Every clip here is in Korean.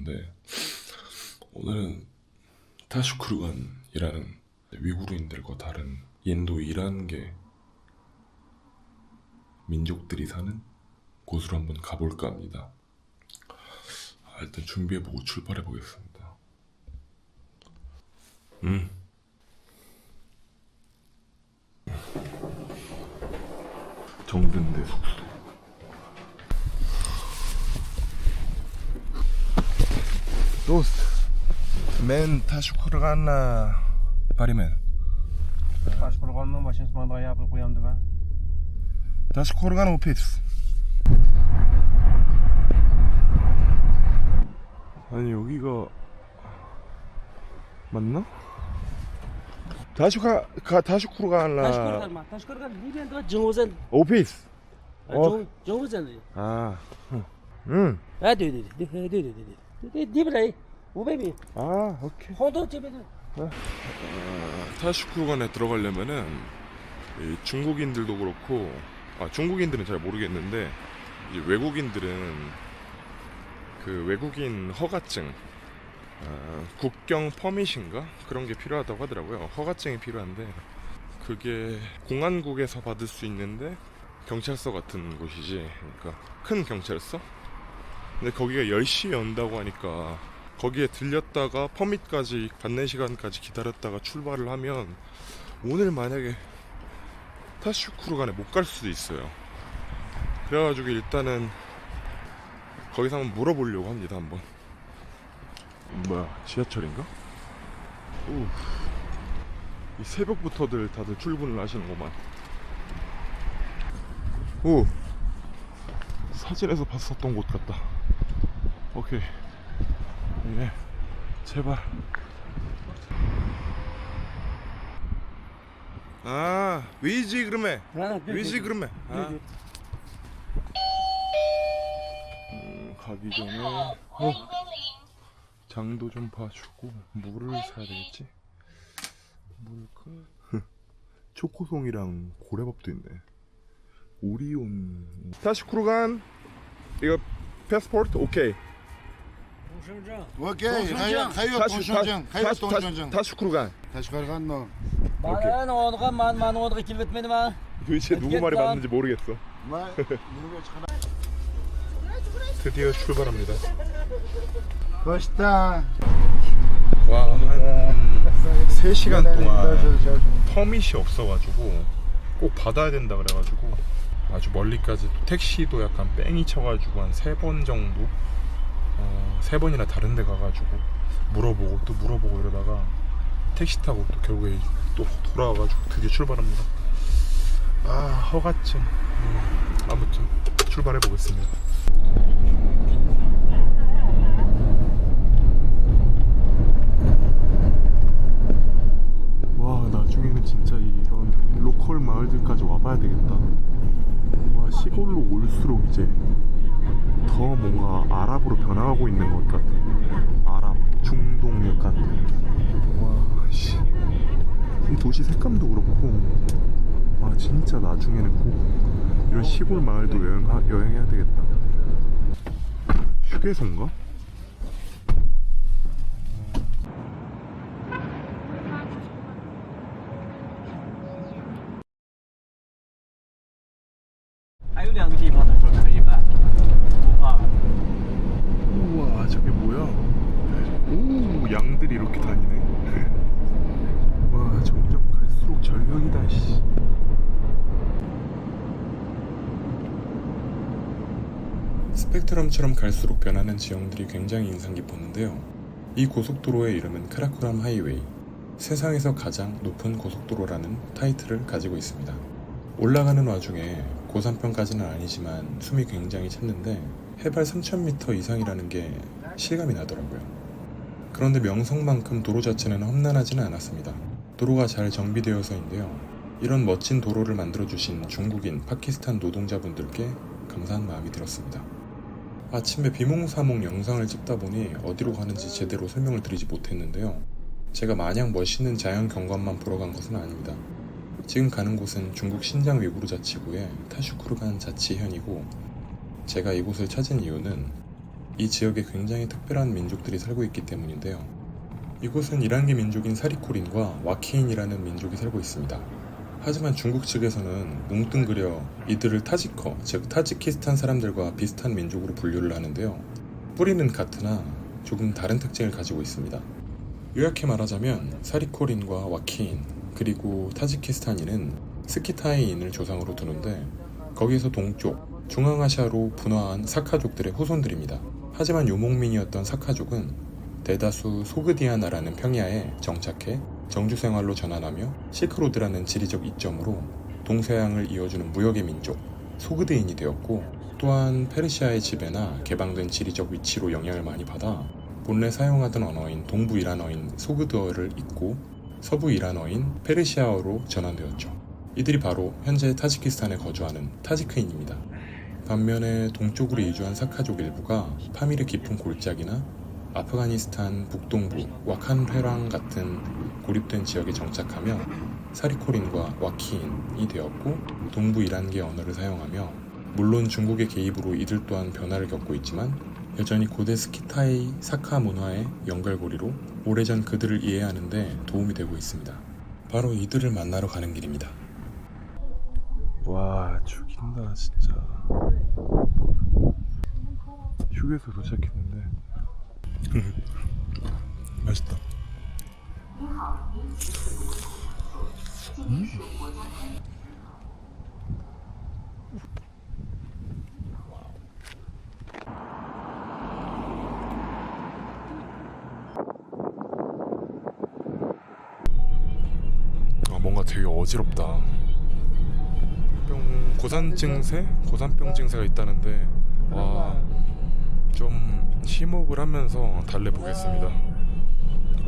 같은데 오늘은 타슈크루간이라는 위구르인들과 다른 인도 이란계 민족들이 사는 곳으로 한번 가볼까 합니다. 아, 일단 준비해보고 출발해 보겠습니다. 음. 정든대 숙소. 도스트, 맨 타슈크루간나 파리맨. boshqurg'onni mashinasi mandaga yopilib qo'yamdi man 타슈크루간 오피스. 아니 여기가 맞나? 다슈카 가 다슈크루간나 tashqurgan tashqurgan bu endi jing'uzan 오피스. 어. jing'uzan 아, 응. ha de de de de de bilay u baby 아, 오케이. chebede 타슈크루간에 들어가려면은 이 중국인들도 그렇고 아 중국인들은 잘 모르겠는데 이제 외국인들은 그 외국인 허가증 아, 국경 퍼밋인가? 그런 게 필요하다고 하더라고요. 허가증이 필요한데 그게 공안국에서 받을 수 있는데 경찰서 같은 곳이지. 그러니까 큰 경찰서 근데 거기가 10시에 연다고 하니까 거기에 들렸다가 퍼밋까지 받는 시간까지 기다렸다가 출발을 하면 오늘 만약에 타슈크루간에 못 갈 수도 있어요. 그래가지고 일단은 거기서 한번 물어보려고 합니다. 한번. 뭐야 지하철인가? 오. 이 새벽부터들 다들 출근을 하시는구만. 오. 사진에서 봤었던 곳 같다. 오케이. 예. 제발. 아, 위지 그러면. 위지 그러면. 아. 음, 가기 전에 어, 장도 좀 봐주고 물을 사야 되겠지. 물까? 초코송이랑 고래밥도 있네. 오리온. 타시크루간 이거 패스포트 오케이. Окей, Hayot, Hayot Toshonjan, Hayot 원가 만, 만 어디가 길 뱉는 마. 도대체 누구 말이 맞는지 모르겠어. 드디어 출발합니다. 멋있다. 와, 한 3시간 동안 터밋이 없어가지고 꼭 받아야 된다 그래가지고 아주 멀리까지 택시도 약간 뺑이 쳐가지고 한 3번 정도 어, 세 번이나 다른 데 가가지고 물어보고 또 물어보고 이러다가 택시 타고 또 결국에 또 돌아와가지고 드디어 출발합니다. 아 허가증. 음, 아무튼 출발해 보겠습니다. 와 나중에는 진짜 이런 로컬 마을들까지 와봐야 되겠다. 와 시골로 올수록 이제 더 뭔가 아랍으로 변화하고 있는 것 같아. 아랍 중동 약간. 와 씨. 이 도시 색감도 그렇고 와 진짜 나중에는 꼭 이런 시골 마을도 여행 여행해야 되겠다. 휴게소인가? 스펙트럼처럼 갈수록 변하는 지형들이 굉장히 인상 깊었는데요 이 고속도로의 이름은 크라쿠람 하이웨이 세상에서 가장 높은 고속도로라는 타이틀을 가지고 있습니다 올라가는 와중에 고산병까지는 아니지만 숨이 굉장히 찼는데 해발 3000m 이상이라는 게 실감이 나더라고요. 그런데 명성만큼 도로 자체는 험난하지는 않았습니다. 도로가 잘 정비되어서인데요. 이런 멋진 도로를 만들어주신 중국인, 파키스탄 노동자분들께 감사한 마음이 들었습니다. 아침에 비몽사몽 영상을 찍다 보니 어디로 가는지 제대로 설명을 드리지 못했는데요. 제가 마냥 멋있는 자연 경관만 보러 간 것은 아닙니다. 지금 가는 곳은 중국 신장 위구르 자치구의 타슈크루간 자치현이고 제가 이곳을 찾은 이유는 이 지역에 굉장히 특별한 민족들이 살고 있기 때문인데요. 이곳은 이란계 민족인 사리코린과 와키인이라는 민족이 살고 있습니다. 하지만 중국 측에서는 뭉뚱그려 이들을 타지커, 즉 타지키스탄 사람들과 비슷한 민족으로 분류를 하는데요. 뿌리는 같으나 조금 다른 특징을 가지고 있습니다. 요약해 말하자면 사리코린과 와키인 그리고 타지키스탄인은 스키타이인을 조상으로 두는데 거기에서 동쪽 중앙아시아로 분화한 사카족들의 후손들입니다. 하지만 요목민이었던 사카족은 대다수 소그디아나라는 평야에 정착해 정주 생활로 전환하며 실크로드라는 지리적 이점으로 동서양을 이어주는 무역의 민족 소그드인이 되었고 또한 페르시아의 지배나 개방된 지리적 위치로 영향을 많이 받아 본래 사용하던 언어인 동부 이란어인 소그드어를 잇고 서부 이란어인 페르시아어로 전환되었죠. 이들이 바로 현재 타지키스탄에 거주하는 타지크인입니다. 반면에 동쪽으로 이주한 사카족 일부가 파미르 깊은 골짜기나 아프가니스탄 북동부 와칸회랑 같은 고립된 지역에 정착하며 사리코린과 와키인이 되었고 동부 이란계 언어를 사용하며 물론 중국의 개입으로 이들 또한 변화를 겪고 있지만 여전히 고대 스키타이 사카 문화의 연결고리로 오래전 그들을 이해하는 데 도움이 되고 있습니다. 바로 이들을 만나러 가는 길입니다. 와 죽인다 진짜 휴게소 도착했는데 맛있다. 아 뭔가 되게 어지럽다. 뿅 고산 증세? 고산병 증세가 있다는데 와. 좀 심호흡을 하면서 달래보겠습니다.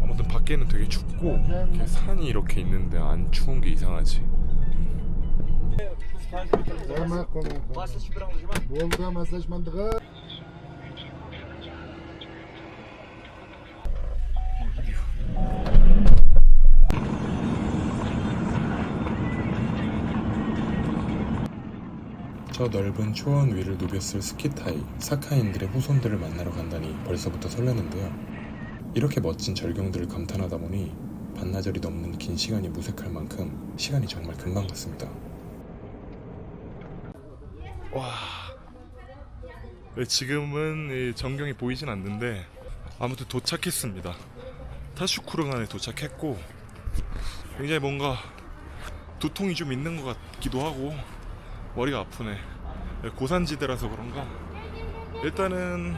아무튼 밖에는 되게 춥고 이렇게 산이 이렇게 있는데 안 추운 게 이상하지. Bo'ldi, 저 넓은 초원 위를 누볐을 스키타이 사카인들의 후손들을 만나러 간다니 벌써부터 설레는데요. 이렇게 멋진 절경들을 감탄하다 보니 반나절이 넘는 긴 시간이 무색할 만큼 시간이 정말 금방 갔습니다. 와, 네, 지금은 이 전경이 보이진 않는데 아무튼 도착했습니다. 타슈쿠르간에 도착했고 굉장히 뭔가 두통이 좀 있는 것 같기도 하고 머리가 아프네. 고산지대라서 그런가. 일단은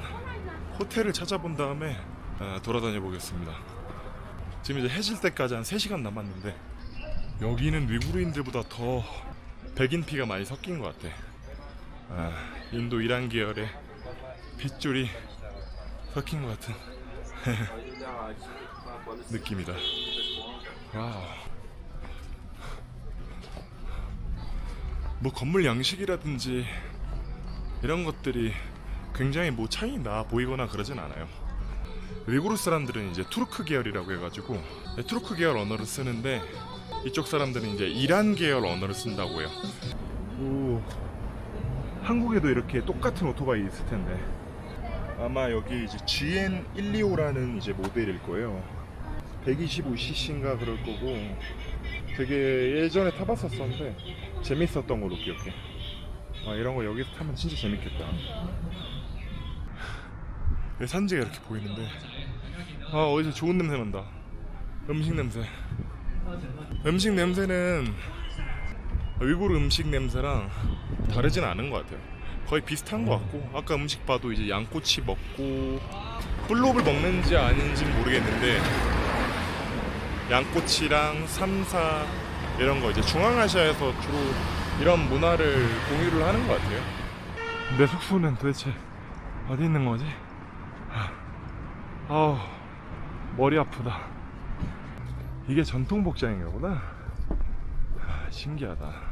호텔을 찾아본 다음에 아, 돌아다녀 보겠습니다. 지금 이제 해질 때까지 한 3시간 남았는데 여기는 위구르인들보다 더 백인 피가 많이 섞인 것 같아. 아, 인도 이란 계열의 핏줄이 섞인 것 같은 느낌이다. 와우. 뭐 건물 양식이라든지 이런 것들이 굉장히 뭐 차이 나 보이거나 그러진 않아요. 위구르 사람들은 이제 투르크 계열이라고 해가지고 네, 투르크 계열 언어를 쓰는데 이쪽 사람들은 이제 이란 계열 언어를 쓴다고 해요. 오, 한국에도 이렇게 똑같은 오토바이 있을 텐데 아마 여기 이제 GN125라는 이제 모델일 거예요. 125cc인가 그럴 거고 되게 예전에 타봤었었는데 재밌었던 걸로 기억해. 아, 이런 거 여기서 타면 진짜 재밌겠다. 내 산지가 이렇게 보이는데 아 어디서 좋은 냄새 난다. 음식 냄새. 음식 냄새는 위구르 음식 냄새랑 다르진 않은 것 같아요. 거의 비슷한 것 같고 아까 음식 봐도 이제 양꼬치 먹고 플롭을 먹는지 아닌지 는 모르겠는데 양꼬치랑 삼사 이런 거 이제 중앙아시아에서 주로 이런 문화를 공유를 하는 것 같아요. 내 숙소는 도대체 어디 있는 거지? 아우 머리 아프다. 이게 전통 복장인가 보다. 아, 신기하다.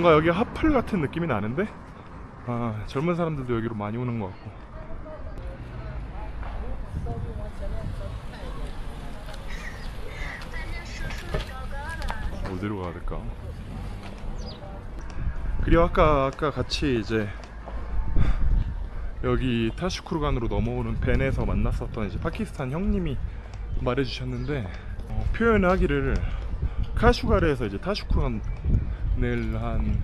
뭔가 여기 하플 같은 느낌이 나는데 아, 젊은 사람들도 여기로 많이 오는 것 같고 어디로 가야 될까? 그리고 아까 아까 같이 이제 여기 타슈쿠르간으로 넘어오는 벤에서 만났었던 이제 파키스탄 형님이 말해주셨는데 어, 표현하기를 카슈가르에서 이제 타슈쿠르간 을한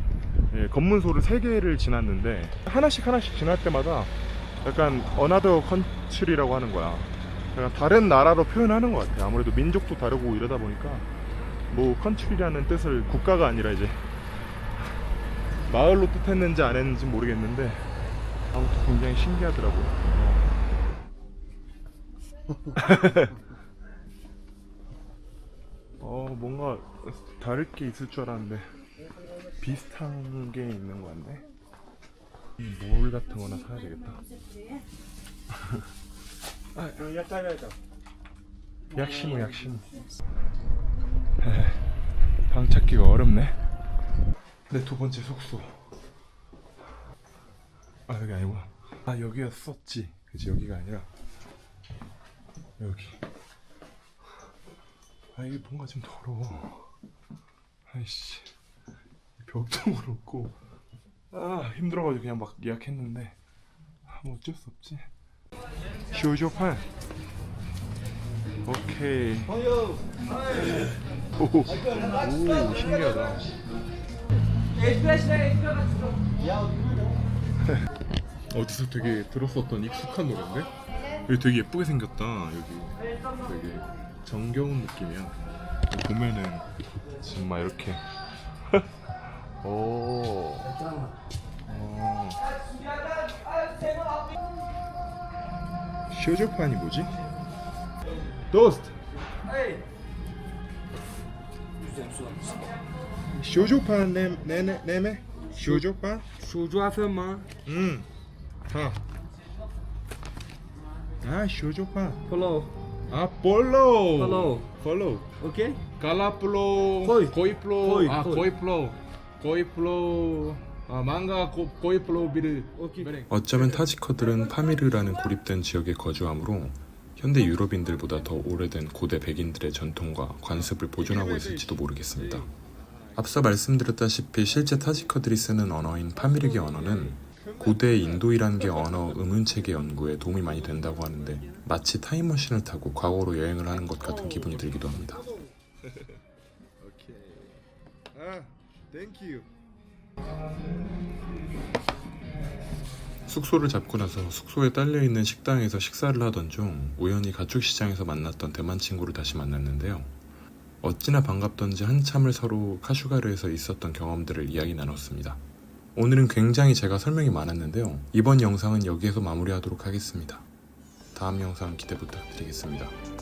예, 검문소를 세 개를 지났는데 하나씩 하나씩 지날 때마다 약간 어나더 컨트리라고 하는 거야. 약간 다른 나라로 표현하는 것 같아. 아무래도 민족도 다르고 이러다 보니까 뭐 컨트리라는 뜻을 국가가 아니라 이제 마을로 뜻했는지 안 했는지 모르겠는데 아무튼 굉장히 신기하더라고요. 어 뭔가 다를 게 있을 줄 알았는데 비슷한 게 있는 거 같네. 뭘 같은 거나 사야 되겠다. 약심은 약심. 에이, 방 찾기가 어렵네. 내 두 번째 숙소. 아 여기 아니구나. 아 여기였었지. 그지 여기가 아니라 여기. 아 이게 뭔가 좀 더러워. 아이씨 벽도 그렇고 아 힘들어가지고 그냥 막 예약했는데 아, 뭐 어쩔 수 없지. 쇼쇼판. 오케이. 오, 오 신기하다. 어디서 되게 들었었던 익숙한 노래인데? 여기 되게 예쁘게 생겼다. 여기 되게 정겨운 느낌이야. 보면은 막 이렇게 오. 음. 쇼조판이 뭐지? 도스트. 쇼조판 네네 네메 쇼조판 쇼조 아페마 음. 하. 아, 쇼조판. 폴로. 아, 폴로. 폴로. 폴로. 오케이. 칼라플로. 코이. 코이플로. 아, 코이플로. 어쩌면 타지커들은 파미르라는 고립된 지역에 거주하므로 현대 유럽인들보다 더 오래된 고대 백인들의 전통과 관습을 보존하고 있을지도 모르겠습니다. 앞서 말씀드렸다시피 실제 타지커들이 쓰는 언어인 파미르계 언어는 고대 인도이란계 언어 음운체계 연구에 도움이 많이 된다고 하는데 마치 타임머신을 타고 과거로 여행을 하는 것 같은 기분이 들기도 합니다. 땡큐. 숙소를 잡고 나서 숙소에 딸려 있는 식당에서 식사를 하던 중 우연히 가축 시장에서 만났던 대만 친구를 다시 만났는데요. 어찌나 반갑던지 한참을 서로 카슈가르에서 있었던 경험들을 이야기 나눴습니다. 오늘은 굉장히 제가 설명이 많았는데요. 이번 영상은 여기에서 마무리하도록 하겠습니다. 다음 영상 기대 부탁드리겠습니다.